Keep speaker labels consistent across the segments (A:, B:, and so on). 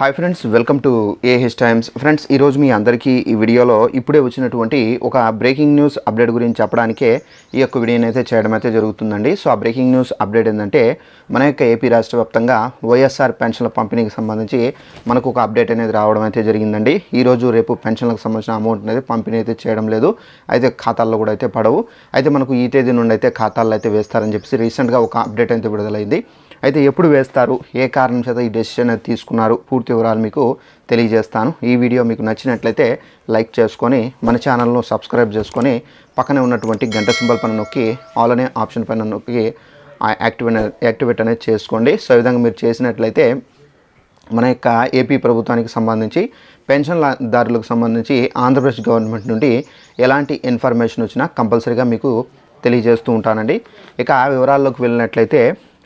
A: Hi friends welcome to AH Times friends ఈరోజు మీ అందరికీ ఈ వీడియోలో ఇప్పుడే వచ్చినటువంటి ఒక బ్రేకింగ్ న్యూస్ అప్డేట్ గురించి చెప్పడానికే ఈ యొక్క వీడియోని అయితే చేయడం అయితే జరుగుతుందండి. సో ఆ బ్రేకింగ్ న్యూస్ అప్డేట్ ఏంటంటే మన యొక్క ఏపీ రాష్ట్ర వ్యాప్తంగా వైఎస్ఆర్ పెన్షన్ల పంపిణీకి సంబంధించి మనకు ఒక అప్డేట్ అనేది రావడం అయితే జరిగిందండి. ఈరోజు రేపు పెన్షన్లకు సంబంధించిన అమౌంట్ అనేది పంపిణీ అయితే చేయడం లేదు. అయితే ఖాతాల్లో కూడా అయితే పడవు. అయితే మనకు ఈ తేదీ నుండి అయితే ఖాతాల్లో అయితే వేస్తారని చెప్పేసి రీసెంట్గా ఒక అప్డేట్ అయితే విడుదలైంది. అయితే ఎప్పుడు వేస్తారు? ఏ కారణం చేత ఈ డెసిషన్ అనేది తీసుకున్నారు? పూర్తి వివరాలు మీకు తెలియజేస్తాను. ఈ వీడియో మీకు నచ్చినట్లయితే లైక్ చేసుకొని మన ఛానల్ను సబ్స్క్రైబ్ చేసుకొని పక్కనే ఉన్నటువంటి గంట సింబల్ పైన నొక్కి ఆల్ అనే ఆప్షన్ పైన నొక్కి యాక్టివేట్ యాక్టివేట్ అనేది చేసుకోండి. సో విధంగా మీరు చేసినట్లయితే మన యొక్క ఏపీ ప్రభుత్వానికి సంబంధించి పెన్షన్దారులకు సంబంధించి ఆంధ్రప్రదేశ్ గవర్నమెంట్ నుండి ఎలాంటి ఇన్ఫర్మేషన్ వచ్చినా కంపల్సరీగా మీకు తెలియజేస్తూ ఉంటానండి. ఇక ఆ వివరాల్లోకి వెళ్ళినట్లయితే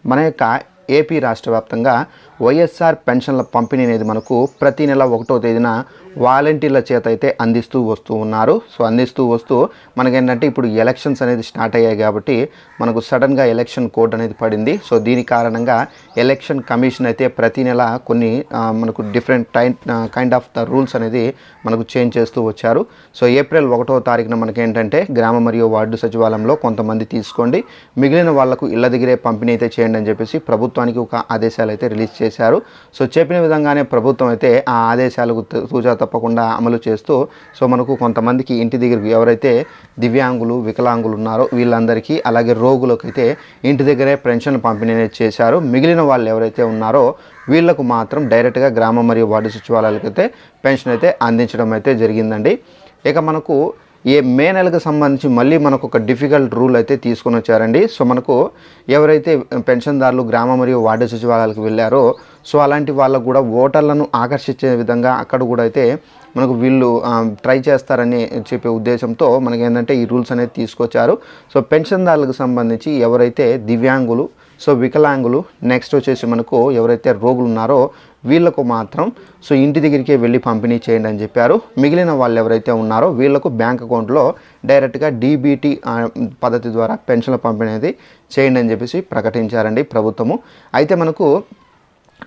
A: మన యొక్క ఏపీ రాష్ట్ర వ్యాప్తంగా వైఎస్ఆర్ పెన్షన్ల పంపిణీ అనేది మనకు ప్రతి నెల ఒకటో తేదీన వాలంటీర్ల చేత అయితే అందిస్తూ వస్తూ ఉన్నారు. సో అందిస్తూ వస్తూ మనకేంటంటే ఇప్పుడు ఎలక్షన్స్ అనేది స్టార్ట్ అయ్యాయి కాబట్టి మనకు సడన్గా ఎలక్షన్ కోడ్ అనేది పడింది. సో దీని కారణంగా ఎలక్షన్ కమిషన్ అయితే ప్రతి నెల కొన్ని మనకు different time kind of the rules అనేది మనకు చేంజ్ చేస్తూ వచ్చారు. సో ఏప్రిల్ ఒకటో తారీఖున మనకేంటంటే గ్రామ మరియు వార్డు సచివాలయంలో కొంతమంది తీసుకోండి. మిగిలిన వాళ్ళకు ఇళ్ళ దగ్గరే పంపిణీ అయితే చేయండి అని చెప్పేసి ప్రభుత్వానికి ఒక ఆదేశాలు అయితే రిలీజ్ చేశారు. సో చెప్పిన విధంగానే ప్రభుత్వం అయితే ఆ ఆదేశాలకు తు- తూచా తప్పకుండా అమలు చేస్తూ సో మనకు కొంతమందికి ఇంటి దగ్గరకు ఎవరైతే దివ్యాంగులు వికలాంగులు ఉన్నారో వీళ్ళందరికీ అలాగే రోగులకైతే ఇంటి దగ్గరే పెన్షన్ పంపిణీ అనేది చేశారు. మిగిలిన వాళ్ళు ఎవరైతే ఉన్నారో వీళ్ళకు మాత్రం డైరెక్ట్గా గ్రామ మరియు వార్డు సచివాలయాలకైతే పెన్షన్ అయితే అందించడం అయితే జరిగిందండి. ఇక మనకు ఏ మే నెలకు సంబంధించి మళ్ళీ మనకు ఒక డిఫికల్ట్ రూల్ అయితే తీసుకొని వచ్చారండి. సో మనకు ఎవరైతే పెన్షన్దారులు గ్రామ మరియు వార్డు సచివాలయాలకు వెళ్ళారో సో అలాంటి వాళ్ళకు కూడా ఓటర్లను ఆకర్షించే విధంగా అక్కడ కూడా అయితే మనకు వీళ్ళు ట్రై చేస్తారని చెప్పే ఉద్దేశంతో మనకి ఏంటంటే ఈ రూల్స్ అనేది తీసుకొచ్చారు. సో పెన్షన్దారులకు సంబంధించి ఎవరైతే దివ్యాంగులు సో వికలాంగులు నెక్స్ట్ వచ్చేసి మనకు ఎవరైతే రోగులు ఉన్నారో వీళ్ళకు మాత్రం సో ఇంటి దగ్గరికే వెళ్ళి పంపిణీ చేయండి అని చెప్పారు. మిగిలిన వాళ్ళు ఎవరైతే ఉన్నారో వీళ్ళకు బ్యాంక్ అకౌంట్లో డైరెక్ట్గా డీబీటీ పద్ధతి ద్వారా పెన్షన్ల పంపిణీ అనేది చేయండి అని చెప్పేసి ప్రకటించారండి ప్రభుత్వము. అయితే మనకు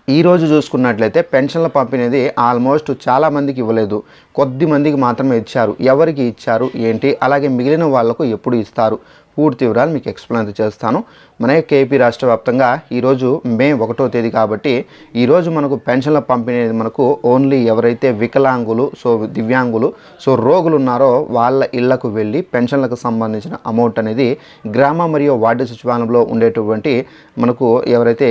A: ఈరోజు చూసుకున్నట్లయితే పెన్షన్ల పంపిణీ ఆల్మోస్ట్ చాలామందికి ఇవ్వలేదు. కొద్ది మందికి మాత్రమే ఇచ్చారు. ఎవరికి ఇచ్చారు? ఏంటి? అలాగే మిగిలిన వాళ్ళకు ఎప్పుడు ఇస్తారు? పూర్తి వివరాలు మీకు ఎక్స్ప్లెయిన్ చేస్తాను. మన కేపీ రాష్ట్ర వ్యాప్తంగా ఈరోజు మే ఒకటో తేదీ కాబట్టి ఈరోజు మనకు పెన్షన్ల పంపిణీ అనేది మనకు ఓన్లీ ఎవరైతే వికలాంగులు సో దివ్యాంగులు సో రోగులు ఉన్నారో వాళ్ళ ఇళ్ళకు వెళ్ళి పెన్షన్లకు సంబంధించిన అమౌంట్ అనేది గ్రామ మరియు వార్డు సచివాలయంలో ఉండేటువంటి మనకు ఎవరైతే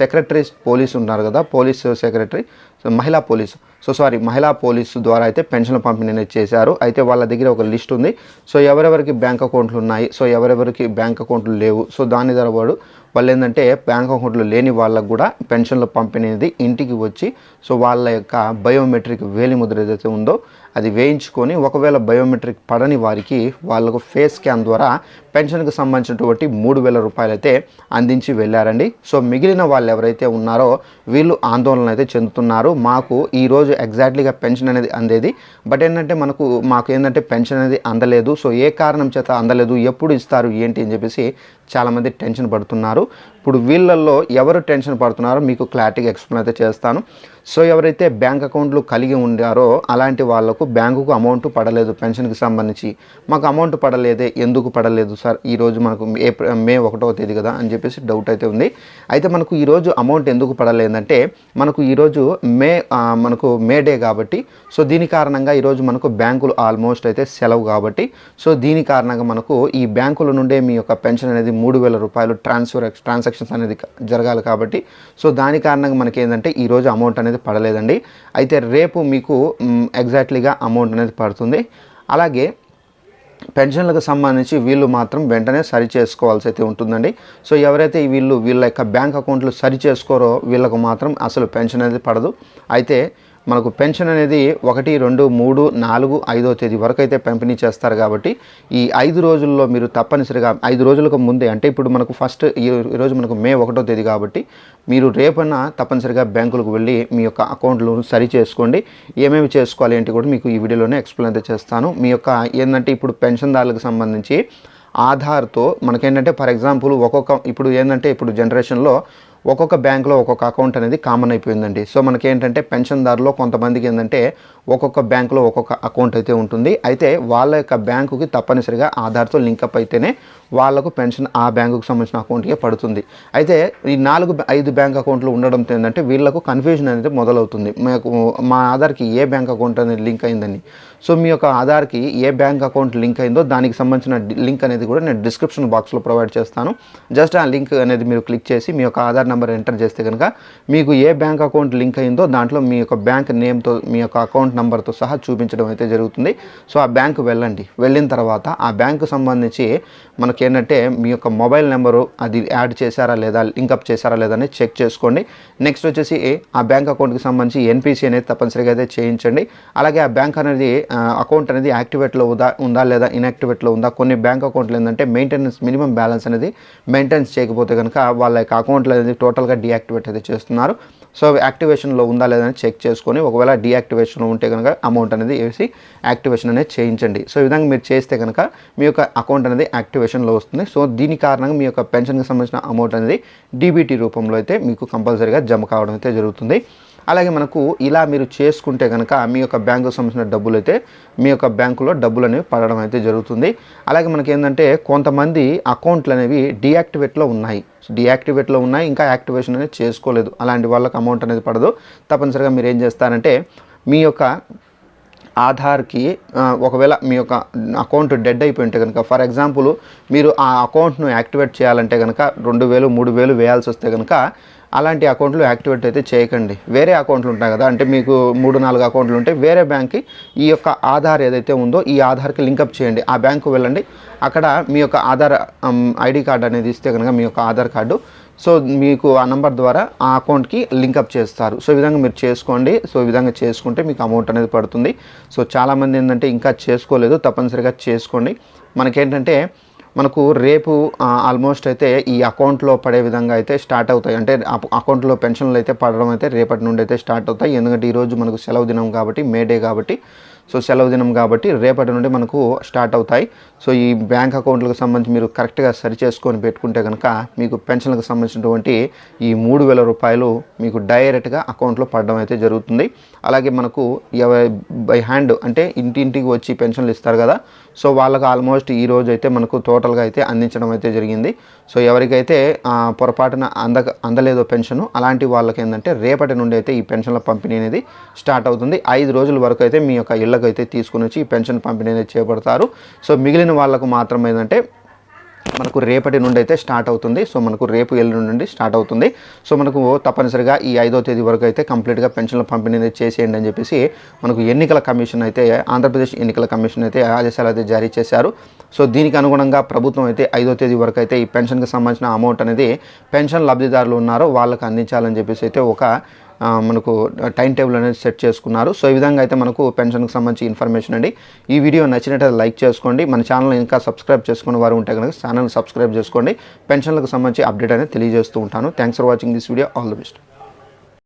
A: సెక్రటరీ పోలీసు ఉన్నారు కదా పోలీస్ సెక్రటరీ మహిళా పోలీసు. సో సారీ మహిళా పోలీసు ద్వారా అయితే పెన్షన్ల పంపిణీ అనేది చేశారు. అయితే వాళ్ళ దగ్గర ఒక లిస్ట్ ఉంది. సో ఎవరెవరికి బ్యాంక్ అకౌంట్లు ఉన్నాయి సో ఎవరెవరికి బ్యాంక్ అకౌంట్లు లేవు సో దాని ద్వారా వాడు వాళ్ళు ఏంటంటే బ్యాంక్ అకౌంట్లో లేని వాళ్ళకు కూడా పెన్షన్లు పంపిణీ ఇంటికి వచ్చి సో వాళ్ళ యొక్క బయోమెట్రిక్ వేలి ముద్ర ఏదైతే ఉందో అది వేయించుకొని ఒకవేళ బయోమెట్రిక్ పడని వారికి వాళ్ళకు ఫేస్ స్కాన్ ద్వారా పెన్షన్కి సంబంధించినటువంటి మూడు వేల రూపాయలు అయితే అందించి వెళ్ళారండి. సో మిగిలిన వాళ్ళు ఎవరైతే ఉన్నారో వీళ్ళు ఆందోళన అయితే చెందుతున్నారు. మాకు ఈరోజు ఎగ్జాక్ట్లీగా పెన్షన్ అనేది అందేది. బట్ ఏంటంటే మనకు మాకు ఏంటంటే పెన్షన్ అనేది అందలేదు. సో ఏ కారణం చేత అందలేదు? ఎప్పుడు ఇస్తారు? ఏంటి? అని చెప్పేసి చాలామంది టెన్షన్ పడుతున్నారు. ఇప్పుడు వీళ్ళల్లో ఎవరు టెన్షన్ పడుతున్నారో మీకు క్లారిటీగా ఎక్స్ప్లెయిన్ అయితే చేస్తాను. సో ఎవరైతే బ్యాంక్ అకౌంట్లు కలిగి ఉండారో అలాంటి వాళ్ళకు బ్యాంకుకు అమౌంట్ పడలేదు పెన్షన్కి సంబంధించి. మాకు అమౌంట్ పడలేదే ఎందుకు పడలేదు సార్? ఈరోజు మనకు ఏప్రిల్ మే ఒకటవ తేదీ కదా అని చెప్పేసి డౌట్ అయితే ఉంది. అయితే మనకు ఈరోజు అమౌంట్ ఎందుకు పడలేదంటే మనకు ఈరోజు మే మనకు మే డే కాబట్టి సో దీని కారణంగా ఈరోజు మనకు బ్యాంకులు ఆల్మోస్ట్ అయితే సెలవు కాబట్టి సో దీని కారణంగా మనకు ఈ బ్యాంకుల నుండే మీ యొక్క పెన్షన్ అనేది మూడు వేల రూపాయలు ట్రాన్స్ఫర్ ట్రాన్సాక్షన్ ట్రాన్సాక్షన్స్ అనేది జరగాలి కాబట్టి. సో దాని కారణంగా మనకి ఏంటంటే ఈరోజు అమౌంట్ అనేది పడలేదండి. అయితే రేపు మీకు ఎగ్జాక్ట్లీగా అమౌంట్ అనేది పడుతుంది. అలాగే పెన్షన్లకు సంబంధించి వీళ్ళు మాత్రం వెంటనే సరి చేసుకోవాల్సి అయితే ఉంటుందండి. సో ఎవరైతే వీళ్ళు వీళ్ళ యొక్క బ్యాంక్ అకౌంట్లు సరి చేసుకోరో వీళ్ళకు మాత్రం అసలు పెన్షన్ అనేది పడదు. అయితే మనకు పెన్షన్ అనేది ఒకటి రెండు మూడు నాలుగు ఐదో తేదీ వరకు అయితే పంపిణీ చేస్తారు కాబట్టి ఈ ఐదు రోజుల్లో మీరు తప్పనిసరిగా ఐదు రోజులకు ముందే అంటే ఇప్పుడు మనకు ఫస్ట్ ఈ ఈరోజు మనకు మే ఒకటో తేదీ కాబట్టి మీరు రేపన్న తప్పనిసరిగా బ్యాంకులకు వెళ్ళి మీ యొక్క అకౌంట్లు సరి చేసుకోండి. ఏమేమి చేసుకోవాలి ఏంటి కూడా మీకు ఈ వీడియోలోనే ఎక్స్ప్లెయిన్ అయితే చేస్తాను. మీ యొక్క ఏంటంటే ఇప్పుడు పెన్షన్దారులకు సంబంధించి ఆధార్తో మనకేంటంటే ఫర్ ఎగ్జాంపుల్ ఒక్కొక్క ఇప్పుడు ఏంటంటే ఇప్పుడు జనరేషన్లో ఒక్కొక్క బ్యాంకులో ఒక్కొక్క అకౌంట్ అనేది కామన్ అయిపోయిందండి. సో మనకి ఏంటంటే పెన్షన్దారులో కొంతమందికి ఏంటంటే ఒక్కొక్క బ్యాంకులో ఒక్కొక్క అకౌంట్ అయితే ఉంటుంది. అయితే వాళ్ళ యొక్క బ్యాంకుకి తప్పనిసరిగా ఆధార్తో లింకప్ అయితేనే వాళ్ళకు పెన్షన్ ఆ బ్యాంకుకు సంబంధించిన అకౌంట్కే పడుతుంది. అయితే ఈ నాలుగు ఐదు బ్యాంక్ అకౌంట్లు ఉండడంతో ఏంటంటే వీళ్ళకు కన్ఫ్యూజన్ అనేది మొదలవుతుంది. మాకు మా ఆధార్కి ఏ బ్యాంక్ అకౌంట్ అనేది లింక్ అయిందని. సో మీ యొక్క ఆధార్కి ఏ బ్యాంక్ అకౌంట్ లింక్ అయిందో దానికి సంబంధించిన లింక్ అనేది కూడా నేను డిస్క్రిప్షన్ బాక్స్లో ప్రొవైడ్ చేస్తాను. జస్ట్ ఆ లింక్ అనేది మీరు క్లిక్ చేసి మీ యొక్క ఆధార్ నెంబర్ ఎంటర్ చేస్తే కనుక మీకు ఏ బ్యాంక్ అకౌంట్ లింక్ అయిందో దాంట్లో మీ యొక్క బ్యాంక్ నేమ్తో మీ యొక్క అకౌంట్ నెంబర్తో సహా చూపించడం అయితే జరుగుతుంది. సో ఆ బ్యాంకు వెళ్ళండి. వెళ్ళిన తర్వాత ఆ బ్యాంకు సంబంధించి మనకి ఏంటంటే మీ యొక్క మొబైల్ నెంబరు అది యాడ్ చేశారా లేదా లింకప్ చేశారా లేదా అని చెక్ చేసుకోండి. నెక్స్ట్ వచ్చేసి ఆ బ్యాంక్ అకౌంట్కి సంబంధించి ఎన్పిసి అనేది తప్పనిసరిగా అయితే చేయించండి. అలాగే ఆ బ్యాంక్ అనేది అకౌంట్ అనేది యాక్టివేట్లో ఉందా ఉందా లేదా ఇన్యాక్టివేట్లో ఉందా కొన్ని బ్యాంక్ అకౌంట్లు ఏంటంటే మెయింటెనెన్స్ మినిమం బ్యాలెన్స్ అనేది మెయింటెన్స్ చేయకపోతే కనుక వాళ్ళ యొక్క అకౌంట్లు అనేది టోటల్గా డీయాక్టివేట్ అయితే చేస్తున్నారు. సో యాక్టివేషన్లో ఉందా లేదా అని చెక్ చేసుకొని ఒకవేళ డీయాక్టివేషన్లో ఉంటే కనుక అమౌంట్ అనేది వేసి యాక్టివేషన్ అనేది చేయించండి. సో ఈ విధంగా మీరు చేస్తే కనుక మీ యొక్క అకౌంట్ అనేది యాక్టివేషన్లో వస్తుంది. సో దీని కారణంగా మీ యొక్క పెన్షన్కి సంబంధించిన అమౌంట్ అనేది డీబీటీ రూపంలో అయితే మీకు కంపల్సరీగా జమ కావడం అయితే జరుగుతుంది. అలాగే మనకు ఇలా మీరు చేసుకుంటే కనుక మీ యొక్క బ్యాంకుకు సంబంధించిన డబ్బులు అయితే మీ యొక్క బ్యాంకులో డబ్బులు అనేవి పడడం అయితే జరుగుతుంది. అలాగే మనకి ఏంటంటే కొంతమంది అకౌంట్లు అనేవి డీయాక్టివేట్లో ఉన్నాయి. డీయాక్టివేట్లో ఉన్నాయి ఇంకా యాక్టివేషన్ అనేది చేసుకోలేదు. అలాంటి వాళ్ళకి అమౌంట్ అనేది పడదు. తప్పనిసరిగా మీరు ఏం చేస్తారంటే మీ యొక్క ఆధార్కి ఒకవేళ మీ యొక్క అకౌంట్ డెడ్ అయిపోయి ఉంటే కనుక ఫర్ ఎగ్జాంపుల్ మీరు ఆ అకౌంట్ను యాక్టివేట్ చేయాలంటే కనుక రెండు వేలు మూడు వేలు వేయాల్సి వస్తే కనుక అలాంటి అకౌంట్లు యాక్టివేట్ అయితే చేయకండి. వేరే అకౌంట్లు ఉంటాయి కదా అంటే మీకు మూడు నాలుగు అకౌంట్లు ఉంటే వేరే బ్యాంక్కి ఈ యొక్క ఆధార్ ఏదైతే ఉందో ఈ ఆధార్కి లింకప్ చేయండి. ఆ బ్యాంకు వెళ్ళండి. అక్కడ మీ యొక్క ఆధార్ ఐడి కార్డు అనేది ఇస్తే కనుక మీ యొక్క ఆధార్ కార్డు. సో మీకు ఆ నంబర్ ద్వారా ఆ అకౌంట్కి లింకప్ చేస్తారు. సో ఈ విధంగా మీరు చేసుకోండి. సో ఈ విధంగా చేసుకుంటే మీకు అమౌంట్ అనేది పడుతుంది. సో చాలామంది ఏంటంటే ఇంకా చేసుకోలేదు. తప్పనిసరిగా చేసుకోండి. మనకేంటంటే మనకు రేపు ఆల్మోస్ట్ అయితే ఈ అకౌంట్లో పడే విధంగా అయితే స్టార్ట్ అవుతాయి. అంటే అకౌంట్లో పెన్షన్లు అయితే పడడం అయితే రేపటి నుండి అయితే స్టార్ట్ అవుతాయి. ఎందుకంటే ఈరోజు మనకు సెలవు దినం కాబట్టి మే డే కాబట్టి సో సెలవు దినం కాబట్టి రేపటి నుండి మనకు స్టార్ట్ అవుతాయి. సో ఈ బ్యాంక్ అకౌంట్లకు సంబంధించి మీరు కరెక్ట్గా సరి చేసుకొని పెట్టుకుంటే కనుక మీకు పెన్షన్లకు సంబంధించినటువంటి ఈ మూడు వేల రూపాయలు మీకు డైరెక్ట్గా అకౌంట్లో పడడం అయితే జరుగుతుంది. అలాగే మనకు బై హ్యాండ్ అంటే ఇంటింటికి వచ్చి పెన్షన్లు ఇస్తారు కదా. సో వాళ్ళకు ఆల్మోస్ట్ ఈ రోజు అయితే మనకు టోటల్గా అయితే అందించడం అయితే జరిగింది. సో ఎవరికైతే పొరపాటున అందక అందలేదో పెన్షన్ అలాంటి వాళ్ళకి ఏంటంటే రేపటి నుండి అయితే ఈ పెన్షన్ల పంపిణీ అనేది స్టార్ట్ అవుతుంది. ఐదు రోజుల వరకు అయితే మీ యొక్క ఇళ్ళకైతే తీసుకుని వచ్చి ఈ పెన్షన్ పంపిణీ అనేది చేపడతారు. సో మిగిలిన వాళ్ళకు మాత్రం ఏంటంటే మనకు రేపటి నుండి అయితే స్టార్ట్ అవుతుంది. సో మనకు రేపు ఎల్లుండి నుండి స్టార్ట్ అవుతుంది. సో మనకు తప్పనిసరిగా ఈ ఐదో తేదీ వరకు అయితే కంప్లీట్గా పెన్షన్ల పంపిణీ అనేది చేసేయండి అని చెప్పేసి మనకు ఎన్నికల కమిషన్ అయితే ఆంధ్రప్రదేశ్ ఎన్నికల కమిషన్ అయితే ఆదేశాలు అయితే జారీ చేశారు. సో దీనికి అనుగుణంగా ప్రభుత్వం అయితే ఐదో తేదీ వరకు అయితే ఈ పెన్షన్కి సంబంధించిన అమౌంట్ అనేది పెన్షన్ లబ్ధిదారులు ఉన్నారో వాళ్ళకి అందించాలని చెప్పేసి అయితే ఒక మనకు టైం టేబుల్ అనేది సెట్ చేసుకున్నారు. సో ఈ విధంగా అయితే మనకు పెన్షన్కి సంబంధించి ఇన్ఫర్మేషన్ అండి. ఈ వీడియో నచ్చినట్లయితే లైక్ చేసుకోండి. మన ఛానల్ ఇంకా సబ్స్క్రైబ్ చేసుకున్న వారు ఉంటే కనుక ఛానల్ సబ్స్క్రైబ్ చేసుకోండి. పెన్షన్లకు సంబంధించి అప్డేట్ అనేది తెలియజేస్తూ ఉంటాను. Thanks for watching this video. All the best.